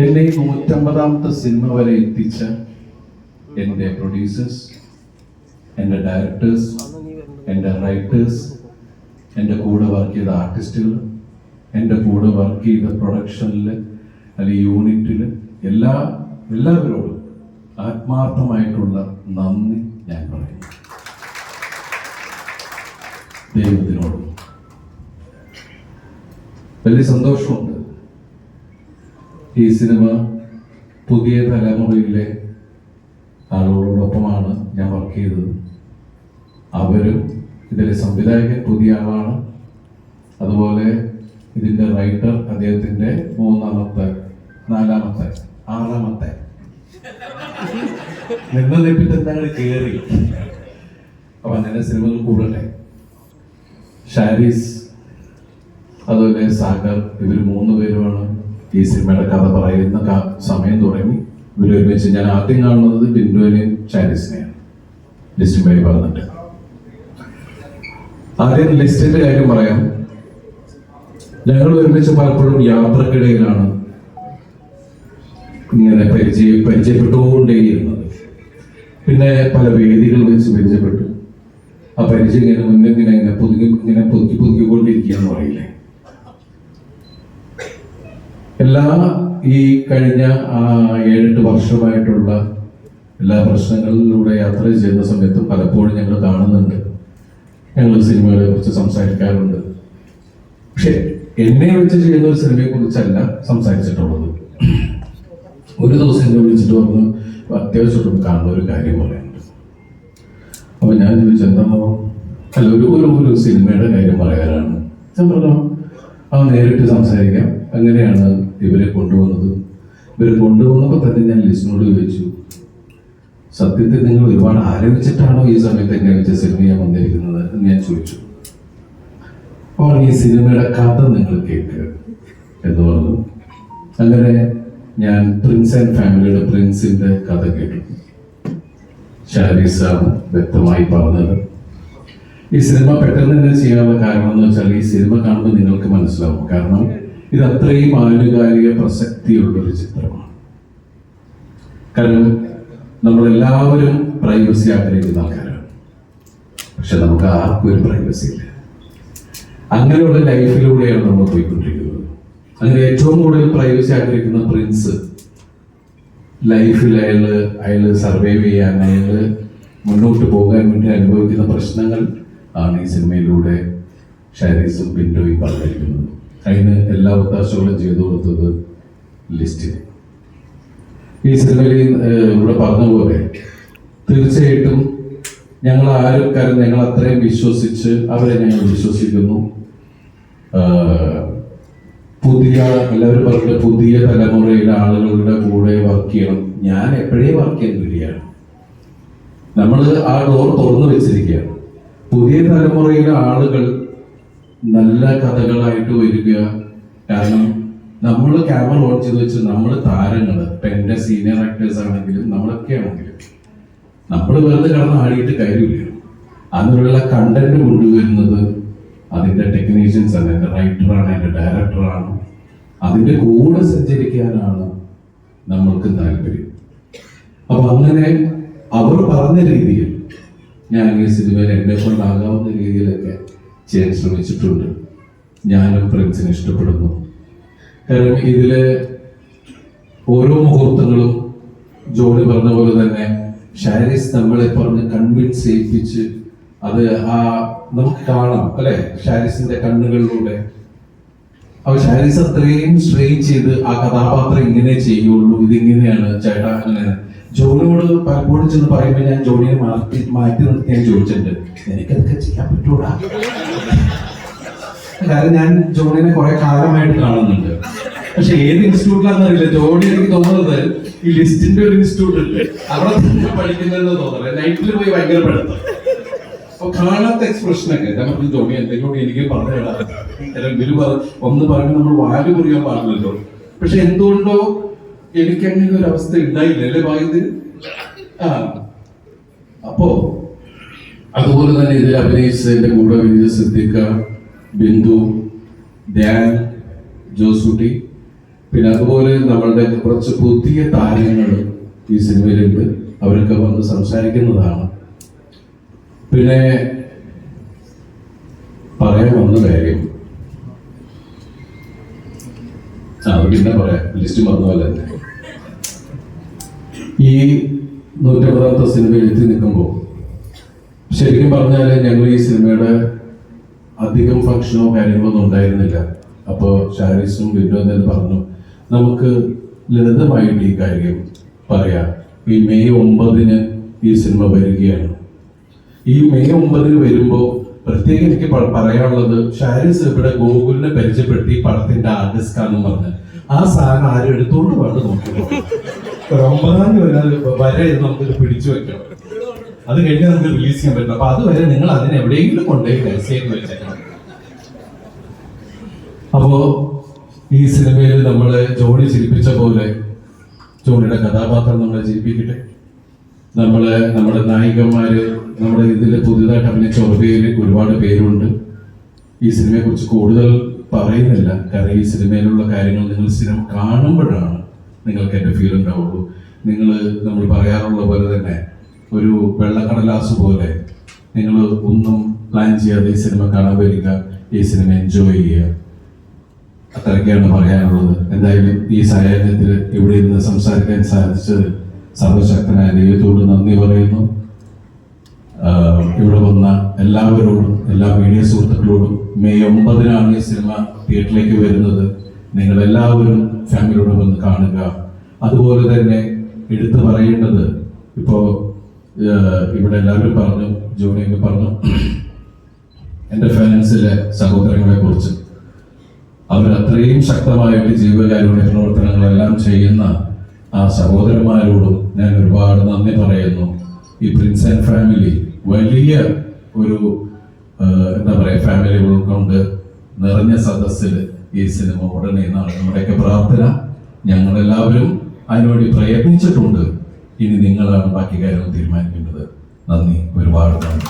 എന്നെ ഈ നൂറ്റമ്പതാമത്തെ സിനിമ വരെ എത്തിച്ച എന്റെ പ്രൊഡ്യൂസേഴ്സ് എന്റെ ഡയറക്ടേഴ്സ് എന്റെ റൈറ്റേഴ്സ് എന്റെ കൂടെ വർക്ക് ചെയ്ത ആർട്ടിസ്റ്റുകൾ എന്റെ കൂടെ വർക്ക് ചെയ്ത പ്രൊഡക്ഷനിൽ അല്ലെങ്കിൽ യൂണിറ്റിൽ എല്ലാ എല്ലാവരോടും ആത്മാർത്ഥമായിട്ടുള്ള നന്ദി ഞാൻ പറയുന്നു. ദൈവത്തിനോടും വലിയ സന്തോഷമുണ്ട്. ഈ സിനിമ പുതിയ തലമുറയിലെ ആളുകളോടൊപ്പമാണ് ഞാൻ വർക്ക് ചെയ്തത്. അവരും ഇതിലെ സംവിധായകൻ പുതിയ ആളാണ്. അതുപോലെ ഇതിന്റെ റൈറ്റർ അദ്ദേഹത്തിന്റെ മൂന്നാമത്തെ നാലാമത്തെ ആറാമത്തെ. നിന്ന എന്താണ് കയറി അപ്പൊ അങ്ങനെ സിനിമകൾ കൂടട്ടെ. ഷാരീസ് അതുപോലെ സാഗർ ഇവർ മൂന്ന് പേരുമാണ്. ഈ സിനിമയുടെ കഥ പറയുന്ന സമയം തുടങ്ങി. ഇവർ ഒരുമിച്ച് ഞാൻ ആദ്യം കാണുന്നത് ബിന്ദുവിനെയും ചാരിസിനെയാണ്. ലിസ്റ്റും പേര് പറഞ്ഞിട്ട്. ആദ്യം ലിസ്റ്റിന്റെ കാര്യം പറയാം. ഞങ്ങൾ ഒരുമിച്ച് പലപ്പോഴും യാത്രക്കിടയിലാണ് ഇങ്ങനെ പരിചയ പരിചയപ്പെട്ടുകൊണ്ടേയിരുന്നത്. പിന്നെ പല വേദികൾ വെച്ച് പരിചയപ്പെട്ടു. ആ പരിചയം ഇങ്ങനെ മുന്നേ ഇങ്ങനെ ഇങ്ങനെ പുതുക്കി ഇങ്ങനെ പുതുക്കി പുതുക്കിക്കൊണ്ടിരിക്കുക എന്ന് പറയില്ലേ? എല്ലാ ഈ കഴിഞ്ഞ ഏഴെട്ട് വർഷമായിട്ടുള്ള എല്ലാ പ്രശ്നങ്ങളിലൂടെ യാത്ര ചെയ്യുന്ന സമയത്ത് പലപ്പോഴും ഞങ്ങൾ കാണുന്നുണ്ട്. ഞങ്ങൾ സിനിമകളെ കുറിച്ച് സംസാരിക്കാറുണ്ട്. പക്ഷെ എന്നെ വെച്ച് ചെയ്യുന്ന ഒരു സിനിമയെ കുറിച്ചല്ല സംസാരിച്ചിട്ടുള്ളത്. ഒരു ദിവസം എന്നെ വിളിച്ചിട്ട് പറഞ്ഞു അത്യാവശ്യമായിട്ടും കാണുന്ന ഒരു കാര്യം പറയാനുണ്ട്. അപ്പൊ ഞാൻ ചോദിച്ചു എന്താണോ? അല്ല ഒരു ഒരു ഒരു സിനിമയുടെ കാര്യം പറയാനാണ്. ഞാൻ പറഞ്ഞു ആ നേരിട്ട് സംസാരിക്കാം. അങ്ങനെയാണ് ഇവരെ കൊണ്ടുവന്നത് ഇവരെ കൊണ്ടുവന്നപ്പോൾ തന്നെ ഞാൻ ലിസ്റ്റിനോട് ചോദിച്ചു സത്യത്തിൽ നിങ്ങൾ ഒരുപാട് ആലോചിച്ചിട്ടാണോ ഈ സമയത്ത് എന്നെ വെച്ച സിനിമ ഞാൻ വന്നിരിക്കുന്നത്? എന്ന് ഞാൻ ചോദിച്ചു. അപ്പോൾ ഈ സിനിമയുടെ കഥ നിങ്ങൾ കേൾക്കുക എന്ന് പറഞ്ഞു. അങ്ങനെ ഞാൻ പ്രിൻസ് ആൻഡ് ഫാമിലിയുടെ പ്രിൻസിന്റെ കഥ കേട്ടു. ഷാരീസാണ് വ്യക്തമായി പറഞ്ഞത് ഈ സിനിമ പെട്ടെന്ന് തന്നെ ചെയ്യാനുള്ള കാരണം എന്ന് വെച്ചാൽ ഈ സിനിമ കാണുമ്പോൾ നിങ്ങൾക്ക് മനസ്സിലാവും. കാരണം ഇത് അത്രയും ആനുകാലിക പ്രസക്തിയുള്ളൊരു ചിത്രമാണ്. കാരണം നമ്മളെല്ലാവരും പ്രൈവസി ആഗ്രഹിക്കുന്ന ആൾക്കാരാണ്. പക്ഷെ നമുക്ക് ആർക്കും ഒരു പ്രൈവസി ഇല്ല. അങ്ങനെയുള്ള ലൈഫിലൂടെയാണ് നമ്മൾ പോയിക്കൊണ്ടിരിക്കുന്നത്. അങ്ങനെ ഏറ്റവും കൂടുതൽ പ്രൈവസി ആഗ്രഹിക്കുന്ന പ്രിൻസ് ലൈഫിൽ അയാൾ അയാൾ സർവൈവ് ചെയ്യാൻ അയാൾ മുന്നോട്ട് പോകാൻ വേണ്ടി അനുഭവിക്കുന്ന പ്രശ്നങ്ങൾ ആണ് ഈ സിനിമയിലൂടെ ഷാരീസും പിന്റോയും പറഞ്ഞിരിക്കുന്നത് അതിന് എല്ലാ ഒത്താശകളും ചെയ്തു കൊടുത്തത് ലിസ്റ്റ് ഈ സിനിമയിൽ ഇവിടെ പറഞ്ഞ പോലെ തീർച്ചയായിട്ടും ഞങ്ങൾ ആരും കാരണം ഞങ്ങൾ അത്രയും വിശ്വസിച്ച് അവരെ ഞങ്ങൾ വിശ്വസിക്കുന്നു. പുതിയ എല്ലാവരും പറഞ്ഞ പുതിയ തലമുറയിലെ ആളുകളുടെ കൂടെ വർക്ക് ചെയ്യണം. ഞാൻ എപ്പോഴേ വർക്ക് ചെയ്യാൻ വരികയാണ് നമ്മൾ ആ ഡോർ തുറന്നു വെച്ചിരിക്കുകയാണ്. പുതിയ തലമുറയിലെ ആളുകൾ നല്ല കഥകളായിട്ട് വരിക. കാരണം നമ്മൾ ക്യാമറ ഓൺ ചെയ്ത് വെച്ച് നമ്മൾ താരങ്ങൾ ഇപ്പൊ എന്റെ സീനിയർ ആക്ടേഴ്സ് ആണെങ്കിലും നമ്മളൊക്കെ ആണെങ്കിലും നമ്മൾ വെറുതെ കിടന്ന് ആടിയിട്ട് കാര്യമില്ല. അതിനുള്ള കണ്ടന്റ് കൊണ്ടുവരുന്നത് അതിന്റെ ടെക്നീഷ്യൻസ് ആണ് എന്റെ റൈറ്ററാണ് എന്റെ ഡയറക്ടറാണ് അതിന്റെ കൂടെ സഞ്ചരിക്കാനാണ് നമ്മൾക്ക് താല്പര്യം. അപ്പൊ അങ്ങനെ അവർ പറഞ്ഞ രീതിയിൽ ഞാൻ ഈ സിനിമയിൽ എന്നെ കൊണ്ടാകാവുന്ന രീതിയിലൊക്കെ ചെയ്യാൻ ശ്രമിച്ചിട്ടുണ്ട്. ഞാനും പ്രിൻസിനെ ഇഷ്ടപ്പെടുന്നു. കാരണം ഇതിലെ ഓരോ മുഹൂർത്തങ്ങളും ജോണി പറഞ്ഞ പോലെ തന്നെ ഷാരിസ് നമ്മളെ പറഞ്ഞ് കൺവിൻസ് ചെയ്യിപ്പിച്ച് അത് ആ നമുക്ക് കാണാം അല്ലെ? ഷാരിസിന്റെ കണ്ണുകളിലൂടെ. അപ്പൊ ഷാരിസ് അത്രയും സ്ട്രെയിൻ ചെയ്ത് ആ കഥാപാത്രം ഇങ്ങനെ ചെയ്യുള്ളൂ ഇതിങ്ങനെയാണ് ചേട്ടാ അങ്ങനെ. ജോണിയോട് പലപ്പോഴും ചെന്ന് പറയുമ്പോൾ ഞാൻ ജോണിയെ മാറ്റി മാറ്റി നിർത്തി ഞാൻ ചോദിച്ചിട്ടുണ്ട് എനിക്കതൊക്കെ ചെയ്യാൻ പറ്റൂടാ? കാരണം ഞാൻ ജോണിനെ കുറെ കാലമായിട്ട് കാണുന്നുണ്ട്. പക്ഷെ ഏത് ഇൻസ്റ്റിറ്റ്യൂട്ടിലാണെന്ന് അറിയില്ല. ജോണി എനിക്ക് തോന്നുന്നത് ഈ ലിസ്റ്റിന്റെ ഒരു ഇൻസ്റ്റിറ്റ്യൂട്ട് ഉണ്ട്. അവിടെ തന്നെ പഠിക്കുന്നതെന്ന് തോന്നുന്നത് നൈറ്റിൽ പോയി ഭയങ്കര പഠിത്തം. അപ്പൊ കാണാത്ത എക്സ്പ്രഷൻ ഒക്കെ. ഞാൻ ജോണി എന്തെങ്കിലും എനിക്ക് പറഞ്ഞു ഗുരു പറ ഒന്ന് പറഞ്ഞ് നമ്മൾ വാൽ മുറിയാൻ പാടില്ലല്ലോ. പക്ഷെ എന്തുകൊണ്ടോ എനിക്ക് അങ്ങനെ ഒരു അവസ്ഥ ഉണ്ടായില്ല. അല്ലേ ഭാഗ്യത്തിൽ ആ. അപ്പോ അതുപോലെ തന്നെ ഇതിൽ അഭിനയിച്ചതിന്റെ കൂടെ വിജയ സിദ്ദിഖ ബിന്ദു ധ്യാൻ ജോസുട്ടി. പിന്നെ അതുപോലെ നമ്മളുടെ കുറച്ച് പുതിയ താരങ്ങൾ ഈ സിനിമയിലുണ്ട്. അവരൊക്കെ വന്ന് സംസാരിക്കുന്നതാണ്. പിന്നെ പറയാൻ വന്ന കാര്യം. അത് പിന്നെ പറയാം. ലിസ്റ്റ് മറന്നുപോലെ ഈ നൂറ്റമ്പതാമത്തെ സിനിമയിൽ എത്തി നിൽക്കുമ്പോൾ ശരിക്കും പറഞ്ഞാൽ ഞങ്ങൾ ഈ സിനിമയുടെ അധികം ഫംഗ്ഷനോ കാര്യങ്ങളോ ഒന്നും ഉണ്ടായിരുന്നില്ല. അപ്പോൾ ഷാരിസും വിൻഡോ പറഞ്ഞു. നമുക്ക് ലളിതമായിട്ട് ഈ കാര്യം പറയാം. ഈ മെയ് ഒമ്പതിന് ഈ സിനിമ വരികയാണ്. ഈ മെയ് ഒമ്പതിന് വരുമ്പോൾ പ്രത്യേകം എനിക്ക് പറയാനുള്ളത് ഷാരിസ് ഇവിടെ ഗോകുലിനെ പരിചയപ്പെടുത്തി പടത്തിന്റെ ആർട്ടിസ്റ്റ് ആണെന്ന് പറഞ്ഞ്. ആ സാധനം ആരും എടുത്തോണ്ട് വേണ്ട നോക്കി തീയതി വരെ നമുക്കിത് പിടിച്ചു വെക്കണം. അത് കഴിഞ്ഞ് നമുക്ക് റിലീസ് ചെയ്യാൻ പറ്റും. അപ്പൊ അതുവരെ നിങ്ങൾ അതിനെ എവിടെയെങ്കിലും കൊണ്ടുപോയി രഹസ്യം വെച്ചേക്കണം അപ്പോ ഈ സിനിമയിൽ നമ്മൾ ജോണി ചിരിപ്പിച്ച പോലെ ജോണിയുടെ കഥാപാത്രം നമ്മളെ ചിരിപ്പിക്കട്ടെ. നമ്മൾ നമ്മുടെ നായികന്മാര് നമ്മുടെ ഇതിൽ പുതിയതായിട്ട് അഭിനയിച്ച ഓർമ്മയിൽ ഒരുപാട് പേരുണ്ട്. ഈ സിനിമയെ കുറിച്ച് കൂടുതൽ പറയുന്നില്ല. കാരണം ഈ സിനിമയിലുള്ള കാര്യങ്ങൾ നിങ്ങൾ സിനിമ കാണുമ്പോഴാണ് നിങ്ങൾക്ക് എന്റെ ഫീൽ ഉണ്ടാവുള്ളൂ. നിങ്ങൾ നമ്മൾ പറയാറുള്ള പോലെ തന്നെ ഒരു വെള്ളക്കടലാസ് പോലെ നിങ്ങൾ ഒന്നും പ്ലാൻ ചെയ്യാതെ ഈ സിനിമ കാണാൻ വരിക ഈ സിനിമ എൻജോയ് ചെയ്യുക. അത്രയ്ക്കാണ് പറയാനുള്ളത്. എന്തായാലും ഈ സാഹചര്യത്തിൽ ഇവിടെ ഇരുന്ന് സംസാരിക്കാൻ സാധിച്ചത് സർവശക്തനായ ദൈവത്തോട് നന്ദി പറയുന്നു. ഇവിടെ വന്ന എല്ലാവരോടും എല്ലാ മീഡിയ സുഹൃത്തുക്കളോടും മെയ് ഒമ്പതിനാണ് ഈ സിനിമ തിയേറ്ററിലേക്ക് വരുന്നത്. നിങ്ങൾ എല്ലാവരും ഫാമിലിയോട് വന്ന് കാണുക. അതുപോലെ തന്നെ എടുത്തു പറയേണ്ടത് ഇപ്പോൾ ഇവിടെ എല്ലാവരും പറഞ്ഞു ജോണിയൊക്കെ പറഞ്ഞു എന്റെ ഫാൻസിലെ സഹോദരങ്ങളെ കുറിച്ച് അവർ അത്രയും ശക്തമായിട്ട് ജീവകാരുണ്യ പ്രവർത്തനങ്ങളെല്ലാം ചെയ്യുന്ന ആ സഹോദരന്മാരോടും ഞാൻ ഒരുപാട് നന്ദി പറയുന്നു. ഈ പ്രിൻസ് ആൻഡ് ഫാമിലി വലിയ ഒരു എന്താ പറയുക ഫാമിലി ഉൾക്കൊണ്ട് നിറഞ്ഞ സദസ്സിൽ ഈ സിനിമ ഉടനെ എന്നാണ് നമ്മുടെയൊക്കെ പ്രാർത്ഥന ഞങ്ങളെല്ലാവരും അതിനുവേണ്ടി പ്രയത്നിച്ചിട്ടുണ്ട്. ഇനി നിങ്ങളാണ് ബാക്കി കാര്യങ്ങൾ തീരുമാനിക്കേണ്ടത്. നന്ദി. ഒരുപാട് നന്ദി.